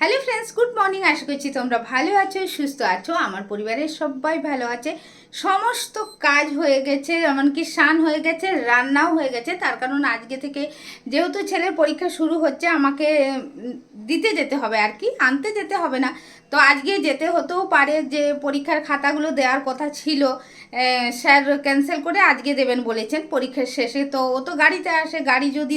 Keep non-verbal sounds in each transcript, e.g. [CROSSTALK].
Hello friends good morning আশা করছি তোমরা ভালো আছো, সুস্থ আছো। আমার পরিবারের সবাই ভালো আছে। সমস্ত কাজ হয়ে গেছে, এমনকি স্নান হয়ে গেছে, রান্নাও হয়ে গেছে। তার কারণ আজকে থেকে যেহেতু ছেলের পরীক্ষা শুরু হচ্ছে, আমাকে দিতে যেতে হবে আর কি, আনতে যেতে হবে না। তো আজকে যেতে হতেও পারে যে পরীক্ষার খাতাগুলো দেওয়ার কথা ছিল স্যার ক্যান্সেল করে আজকে দেবেন বলেছেন পরীক্ষার শেষে। তো ও তো গাড়িতে আসে, গাড়ি যদি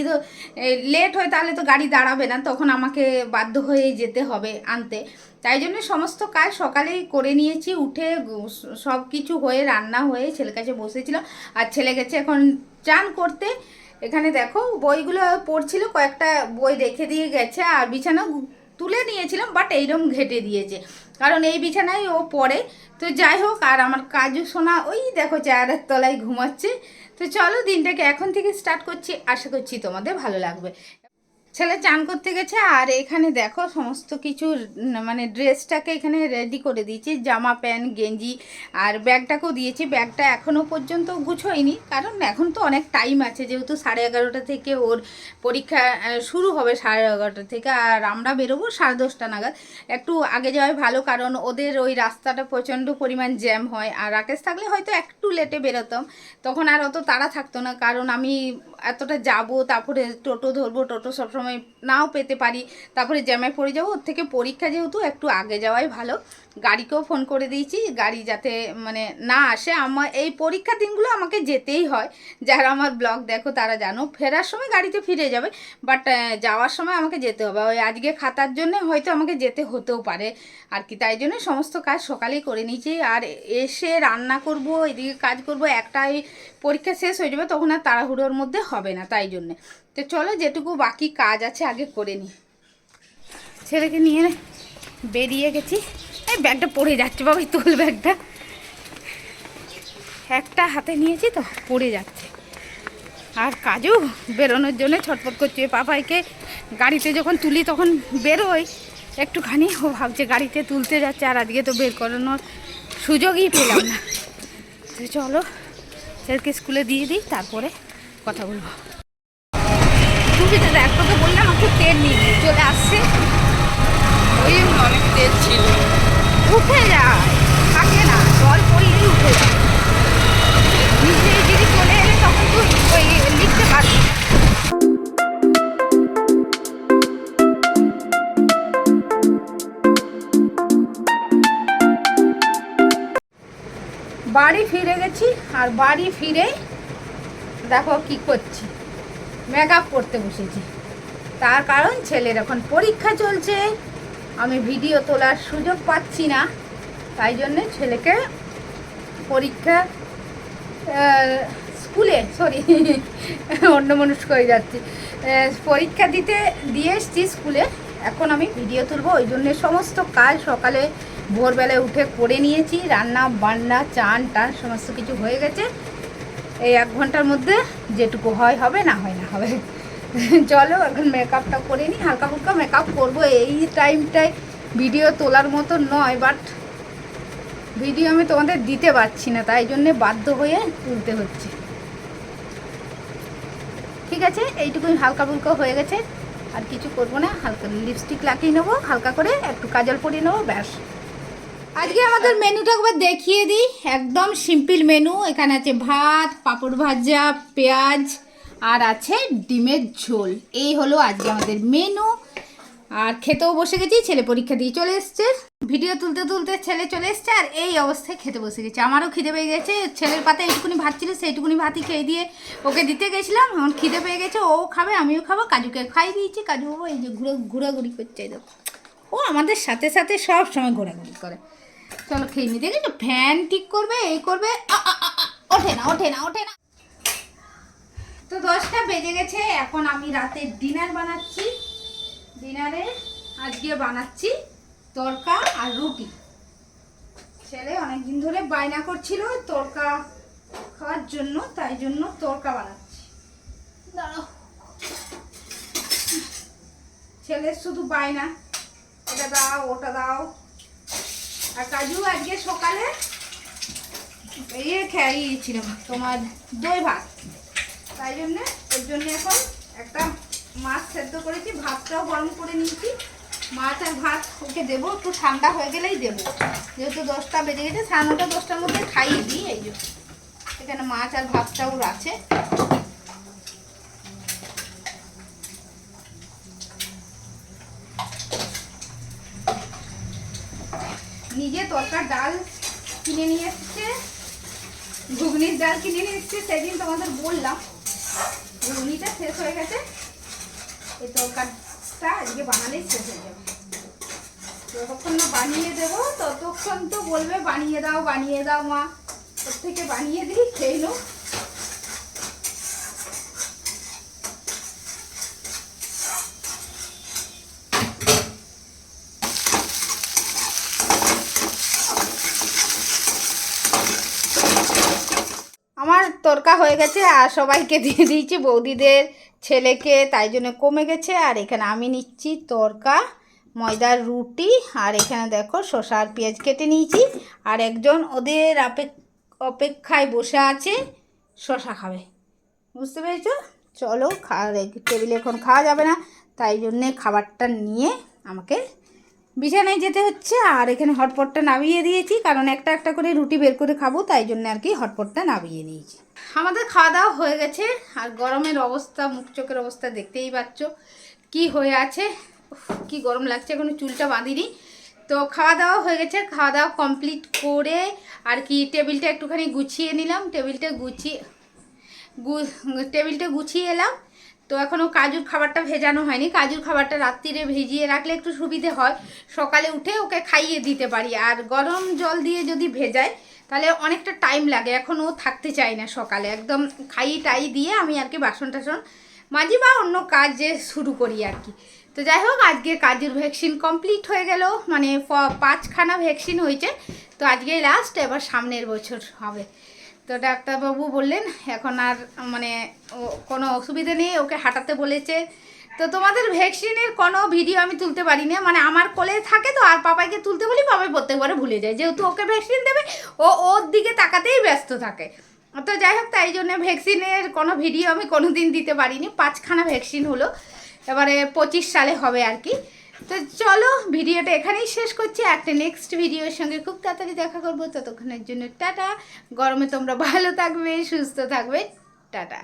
লেট হয় তাহলে তো গাড়ি দাঁড়াবে না, তখন আমাকে বাধ্য হয়েই যেতে হবে আনতে। তাই জন্য সমস্ত কাজ সকালেই করে নিয়েছি, উঠে সব কিছু হয়ে রান্না হয়ে ছেলের কাছে বসেছিল আর ছেলে গেছে এখন চান করতে। এখানে দেখো বইগুলো পড়ছিল, কয়েকটা বই রেখে দিয়ে গেছে, আর বিছানা তুলে নিয়েছিলাম, বাট এইরকম ঘেটে দিয়েছে। কারণ এই বিছানায় ও পড়ে। তো যাই হোক, আর আমার কাজু সোনা ওই দেখো চেয়ারের তলায় ঘুমাচ্ছে। তো চলো দিনটাকে এখন থেকে স্টার্ট করছি। আশা করছি তোমাদের ভালো লাগবে। ছেলে চান করতে গেছে, আর এখানে দেখো সমস্ত কিছু মানে ড্রেসটাকে এখানে রেডি করে দিয়েছি, জামা প্যান্ট, গেঞ্জি, আর ব্যাগটাকেও দিয়েছি। ব্যাগটা এখনও পর্যন্ত গুছোয়নি, কারণ এখন তো অনেক টাইম আছে, যেহেতু সাড়ে এগারোটা থেকে ওর পরীক্ষা শুরু হবে সাড়ে এগারোটা থেকে, আর আমরা বেরোবো সাড়ে দশটা নাগাদ। একটু আগে যাওয়াই ভালো, কারণ ওদের ওই রাস্তাটা প্রচণ্ড পরিমাণ জ্যাম হয়, আর রাকেশ থাকলে হয়তো একটু লেটে বেরোতাম, তখন আর অত তাড়া থাকতো না, কারণ আমি এতটা যাব, তারপরে টোটো ধরবো, টোটো সবসময় নাও পেতে পারি। তারপরে জ্যামে পড়ে যাব, ওর থেকে পরীক্ষা যেহেতু একটু আগে যাওয়াই ভালো। গাড়িকেও ফোন করে দিয়েছি, গাড়ি যাতে মানে না আসে। আমার এই পরীক্ষার দিনগুলো আমাকে যেতেই হয়। যারা আমার ব্লগ দেখো তারা জানো, ফেরার সময় গাড়িতে ফিরে যাবে বাট যাওয়ার সময় আমাকে যেতে হবে। ওই আজকে খাতার জন্য হয়তো আমাকে যেতে হতেও পারে। আর কি, তাই জন্য সমস্ত কাজ সকালেই করে নিয়েছি। আর এসে রান্না করব, এদিকে কাজ করব, একটাই পরীক্ষা শেষ হয়ে যাবে, তখন আর তাড়াহুড়োর মধ্যে হবে না তাই জন্যে। তো চলো যেটুকু বাকি কাজ আছে আগে করে নিই ছেলেকে নিয়ে বেরিয়ে গেছি। এই ব্যাগটা পড়ে যাচ্ছে বাবা তোল ব্যাগটা। একটা হাতে নিয়েছি তো, পড়ে যাচ্ছে। আর কাজও বেরোনোর জন্য ছটফট করছে। পাপাইকে গাড়িতে যখন তুলি তখন বেরোই। একটুখানি ও ভাবছে গাড়িতে তুলতে যাচ্ছে, আর আজকে তো বের করানোর সুযোগই পেলাম না। তো চলো, ছেলেকে স্কুলে দিয়ে দিই, তারপরে কথা বলব। তো বললাম একটু তেল নিয়ে চলে আসছে। ওই অনেক তেল ছিল। উঠে যায় থাকে না জল পড়লেই উঠে যায়। নিজে যদি চলে এলে তখন তুই ওই লিখতে পারবি বাড়ি ফিরে গেছি আর বাড়ি ফিরে দেখো কি করছি। মেকআপ করতে বসেছি। তার কারণ ছেলের এখন পরীক্ষা চলছে। আমি ভিডিও তোলার সুযোগ পাচ্ছি না। তাই জন্যে ছেলেকে পরীক্ষা স্কুলে সরি অন্য মানুষ করে যাচ্ছি পরীক্ষা দিতে, দিয়ে এসছি স্কুলে। এখন আমি ভিডিও তুলবো। ওই জন্যে সমস্ত কাজ সকালে ভোরবেলায় উঠে করে নিয়েছি। রান্না, বান্না, চান, টান, সমস্ত কিছু হয়ে গেছে। এই এক ঘণ্টার মধ্যে যেটুকু হয় হবে, না হয় না হবে। চলো, এখন মেকআপটা করে নিই হালকা ফুলকা মেকআপ করব। এই টাইমটায় ভিডিও তোলার মতো নয় বাট ভিডিও আমি তোমাদের দিতে পারছি না, তাই জন্যে বাধ্য হয়ে তুলতে হচ্ছে। ঠিক আছে? এইটুকুই হালকা ফুলকা হয়ে গেছে। আর কিছু করব না, হালকা লিপস্টিক লাগিয়ে নেব, হালকা করে একটু কাজল পরিয়ে নেব, ব্যাস। আজকে আমাদের মেনুটা একবার দেখিয়ে দিই। একদম সিম্পল মেনু। এখানে আছে ভাত, পাঁপড় ভাজা, পেঁয়াজ, আর আছে ডিমের ঝোল। এই হলো আজকে আমাদের মেনু। আর খেতেও বসে গেছি, ছেলে পরীক্ষা দিয়ে চলে এসছে। ভিডিও তুলতে তুলতে ছেলে চলে এসছে, আর এই অবস্থায় খেতে বসে গেছে। আমারও খিদে পেয়ে গেছে। ছেলের পাতে এইটুকুনি ভাত ছিল, সেইটুকুনি ভাতই খেয়ে দিয়ে ওকে দিতে গেছিলাম। এখন খিদে পেয়ে গেছে, ও খাবে, আমিও খাব, কাজুকে খাই দিয়েছি। কাজু বাবু এই যে ঘুরে ঘোরাঘুরি করছে ও আমাদের সাথে সাথে সব সময় ঘোরাঘুরি করে। চলো খেয়ে নি, দেখেছ? ফ্যান ঠিক করবে, এই করবে ওঠে না ওঠে না ওঠে না। তো দশটা বেজে গেছে, এখন আমি রাতে ডিনার বানাচ্ছি। ডিনারে আজকে বানাচ্ছি তরকা আর রুটি। ছেলে অনেকদিন ধরে বায়না করছিল তরকা খাওয়ার জন্য, তাই জন্য তরকা বানাচ্ছি। দাঁড়াও। ছেলের শুধু বায়না। এটা দাও, ওটা দাও। আর কাজু আজকে সকালে ইয়ে খেয়েছিল তোমার দই ভাত। তাই জন্যে ওর জন্য এখন একটা মাছ সেদ্ধ করেছি, ভাতটাও গরম করে নিয়েছি। মাছ আর ভাত ওকে দেবো, একটু ঠান্ডা হয়ে গেলেই দেবো। যেহেতু দশটা বেজে গেছে সাড়ে নটা দশটার মধ্যে খাইয়ে দিই, এই যে এখানে মাছ আর ভাতটাও আছে। নিজে তরকার ডাল কিনে নিয়ে এসছে, ঘুগনির ডাল কিনে নিয়ে এসছে, সেদিন তোমাদের বললাম, ঘুগনিটা শেষ হয়ে গেছে, এই তরকারটা আজকে বানালেই শেষ হয়ে যাবে। যতক্ষণ না বানিয়ে দেব, ততক্ষণ তো বলবে বানিয়ে দাও বানিয়ে দাও মা, ওর থেকে বানিয়ে দিই, খেয়ে নো আমার তরকা হয়ে গেছে আর সবাইকে [LAUGHS] দিয়ে দিয়েছি। বৌদিদের ছেলেকে, তাই জন্য কমে গেছে। আর এখানে আমি নিচ্ছি তরকা ময়দার রুটি আর এখানে দেখো শসা আর পেঁয়াজ কেটে নিয়েছি। আর একজন ওদের অপেক্ষায় বসে আছে, শসা খাবে। বুঝতে পেরেছ? চলো খাওয়া টেবিলে এখন খাওয়া যাবে না, তাই জন্যে খাবারটা নিয়ে আমাকে বিছানায় যেতে হচ্ছে, আর এখানে হটপটটা নামিয়ে দিয়েছি, কারণ একটা একটা করে রুটি বের করে খাব, তাই জন্য আর কি হটপটটা নামিয়ে দিয়েছি আমাদের খাওয়া দাওয়া হয়ে গেছে, আর গরমের অবস্থা, মুখ চোখের অবস্থা দেখতেই পাচ্ছ, কি হয়ে আছে কি গরম লাগছে, এখনও চুলটা বাঁধিনি। তো খাওয়া দাওয়া হয়ে গেছে, খাওয়া দাওয়া কমপ্লিট করে, আর কি টেবিলটা একটুখানি গুছিয়ে নিলাম, টেবিলটা গুছিয়ে টেবিলটা গুছিয়ে এলাম তো এখনও কাজুর খাবারটা ভেজানো হয়নি। কাজুর খাবারটা রাত্রিরে ভিজিয়ে রাখলে একটু সুবিধে হয়। সকালে উঠে ওকে খাইয়ে দিতে পারি। আর গরম জল দিয়ে যদি ভেজায় তাহলে অনেকটা টাইম লাগে। এখন ও থাকতে চায় না সকালে। একদম খাইয়ে টাই দিয়ে আমি আর কি বাসন টাসন মাঝি বা অন্য কাজ শুরু করি আর কি। তো যাই হোক, আজকে কাজুর ভ্যাকসিন কমপ্লিট হয়ে গেল। মানে পাঁচখানা ভ্যাকসিন হয়েছে। তো আজকে লাস্ট এবার সামনের বছর হবে। তো ডাক্তারবাবু বললেন, এখন আর মানে কোনো অসুবিধা নেই, ওকে হাঁটাতে বলেছে। তো তোমাদের ভ্যাকসিনের কোনো ভিডিও আমি তুলতে পারি না মানে আমার কোলে থাকে তো, আর পাপাইকে তুলতে বলি পাপাই প্রত্যেকবারে ভুলে যায়। যেহেতু ওকে ভ্যাকসিন দেবে, ও ওর দিকে তাকাতেই ব্যস্ত থাকে। তো যাই হোক, তাই জন্য ভ্যাকসিনের কোনো ভিডিও আমি কোনো দিন দিতে পারিনি। পাঁচখানা ভ্যাকসিন হলো, এবারে পঁচিশ সালে হবে আর কি। তো চলো ভিডিওটা এখানেই শেষ করছি। একটা নেক্সট ভিডিওর সঙ্গে খুব তাড়াতাড়ি দেখা করব। ততক্ষণের জন্য টাটা। গরমে তোমরা ভালো থাকবে, সুস্থ থাকবে। টাটা।